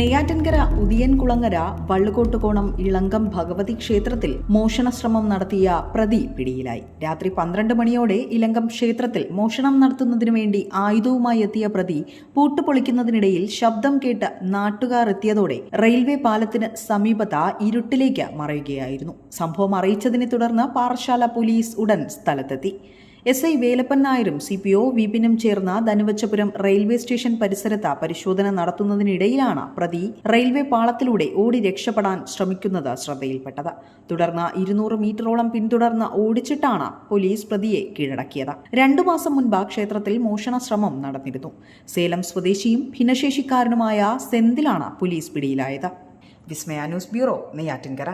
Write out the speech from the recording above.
നെയ്യാറ്റിൻകര ഉദിയൻകുളങ്ങര വള്ളുകോട്ടുകോണം ഇളങ്കം ഭഗവതി ക്ഷേത്രത്തിൽ മോഷണശ്രമം നടത്തിയ പ്രതി പിടിയിലായി. രാത്രി പന്ത്രണ്ട് മണിയോടെ ഇളങ്കം ക്ഷേത്രത്തിൽ മോഷണം നടത്തുന്നതിനു വേണ്ടി ആയുധവുമായി എത്തിയ പ്രതി പൂട്ടുപൊളിക്കുന്നതിനിടയിൽ ശബ്ദം കേട്ട് നാട്ടുകാർ എത്തിയതോടെ റെയിൽവേ പാലത്തിന് സമീപത്ത് ഇരുട്ടിലേക്ക് മറയുകയായിരുന്നു. സംഭവം അറിയിച്ചതിനെ തുടർന്ന് പാറശാല പോലീസ് ഉടൻ സ്ഥലത്തെത്തി. എസ് ഐ വേലപ്പൻ നായരും സി പി ഒ വിപിനും ചേർന്ന് ധനുവച്ചപുരം റെയിൽവേ സ്റ്റേഷൻ പരിസരത്ത് പരിശോധന നടത്തുന്നതിനിടയിലാണ് പ്രതി റെയിൽവേ പാളത്തിലൂടെ ഓടി രക്ഷപ്പെടാൻ ശ്രമിക്കുന്നത് ശ്രദ്ധയിൽപ്പെട്ടത്. തുടർന്ന് ഇരുന്നൂറ് മീറ്ററോളം പിന്തുടർന്ന് ഓടിച്ചിട്ടാണ് പോലീസ് പ്രതിയെ കീഴടക്കിയത്. രണ്ടു മാസം മുൻപ് ക്ഷേത്രത്തിൽ മോഷണ ശ്രമം നടന്നിരുന്നു. സേലം സ്വദേശിയും ഭിന്നശേഷിക്കാരനുമായ സെന്തിലാണ് പോലീസ് പിടിയിലായത്. Vismaya news bureau Neyyattinkara.